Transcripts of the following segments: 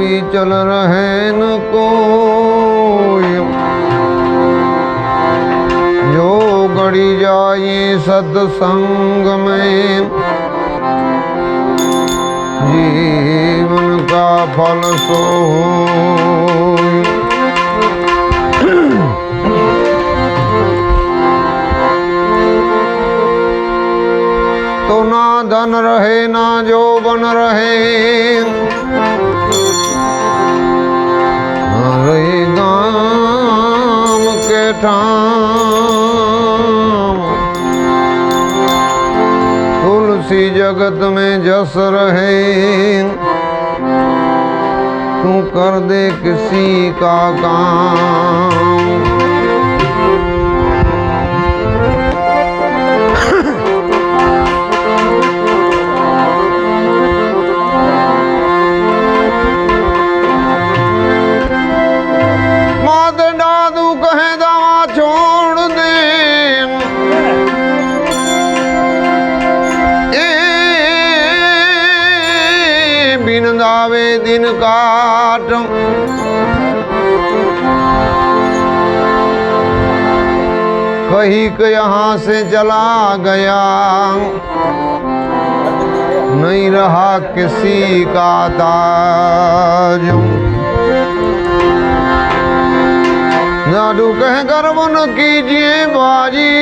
चल रहे न कोई। जो गड़ी जाए सत्संग में, जीवन का फल सो तो ना धन रहे, ना जो बन रहे। ठाम। तुलसी जगत में जस रहे। तू कर दे किसी का काम। कही के यहाँ से चला गया। नहीं रहा किसी का ताज जादू कह गर्व न कीजिए बाजी।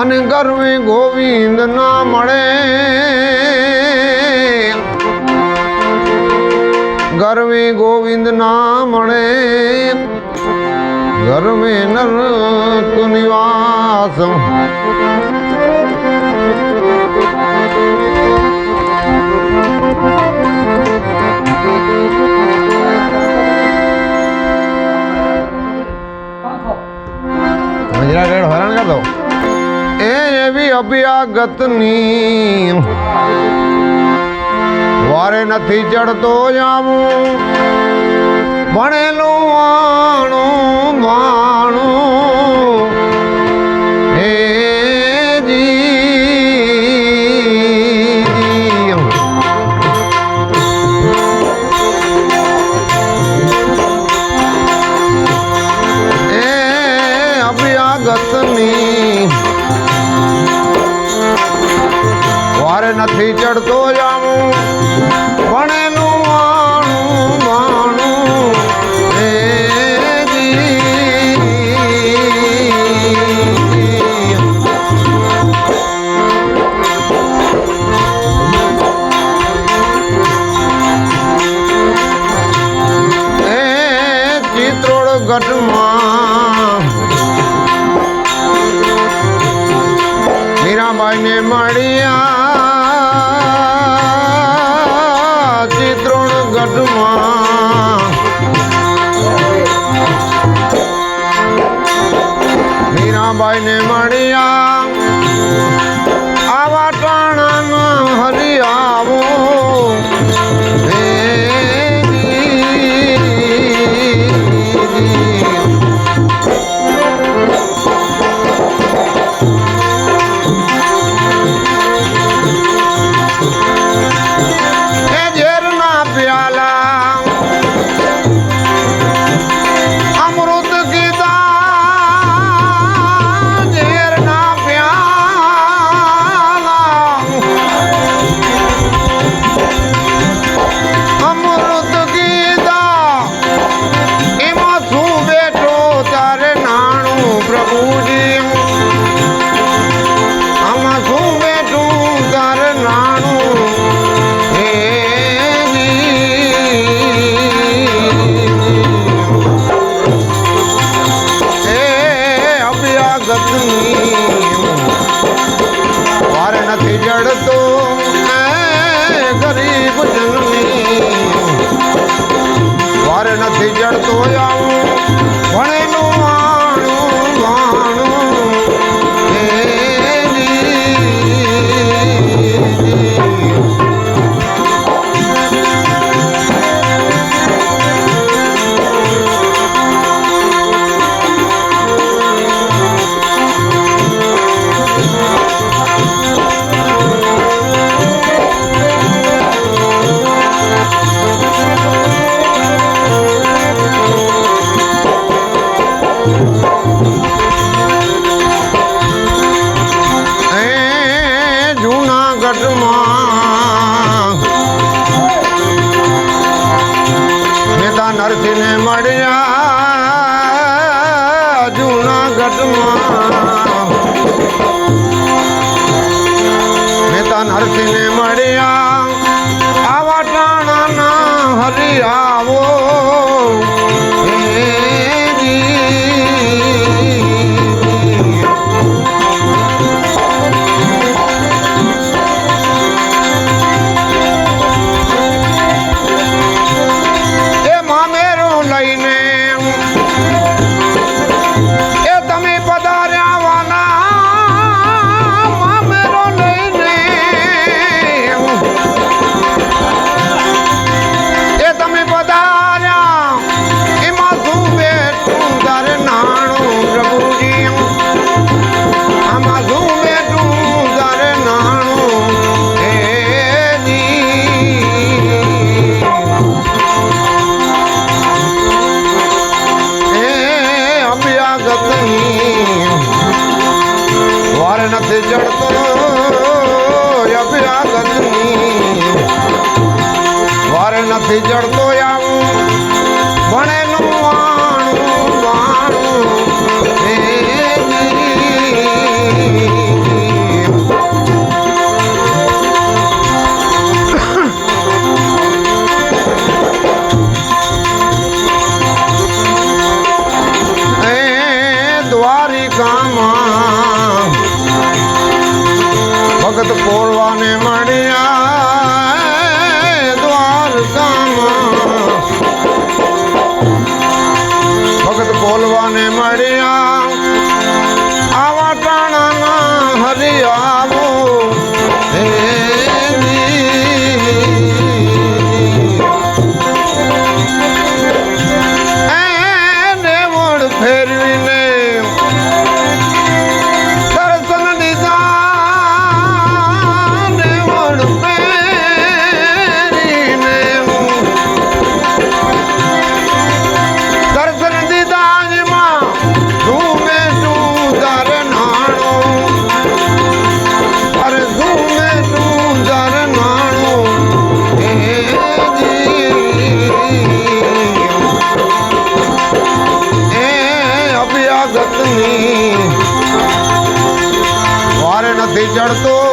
अन घर में गोविंद ना मरे। घर में गोविंद ना मरे। घर में नरक निवास મજરાગઢ હરણ કરતો એ એવી અભ્યાગતની વારે નથી ચડતો જાવું ભણેલું વાણું વાણું હે નથી ચડતો જાણું ભણેલું ગઢમાં. મીરાબાઈને મળ્યા ચિત્રોણ ગઢમાં. મીરાબાઈને મળ્યા વાર નથી જડતો ગરીબ જન્મી વાર નથી જડતો આવું ભણેલું માણું Oh. રાગની નથી જડતો આવું. ભણે નું ચડતો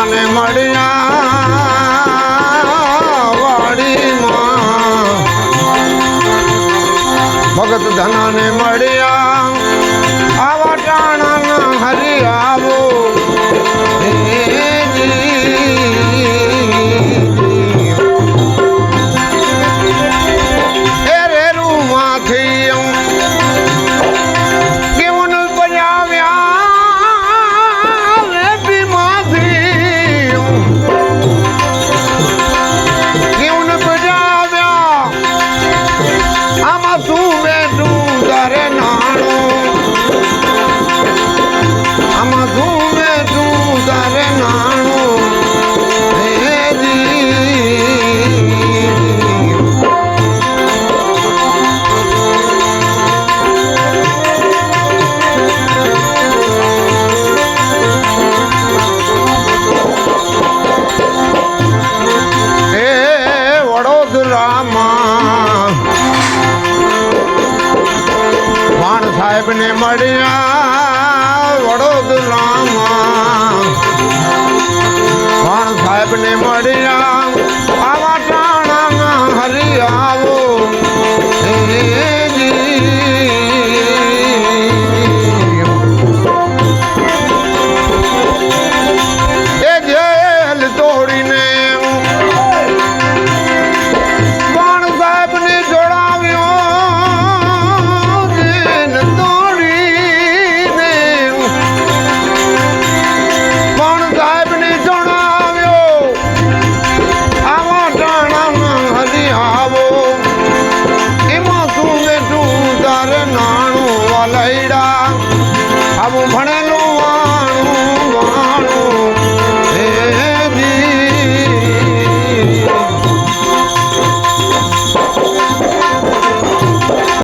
મને મળ્યા વાડીમાં. ભગત ધનાને મળ્યા. સાહેબને મળ્યા વડોદરામાં. પણ સાહેબને મળ્યા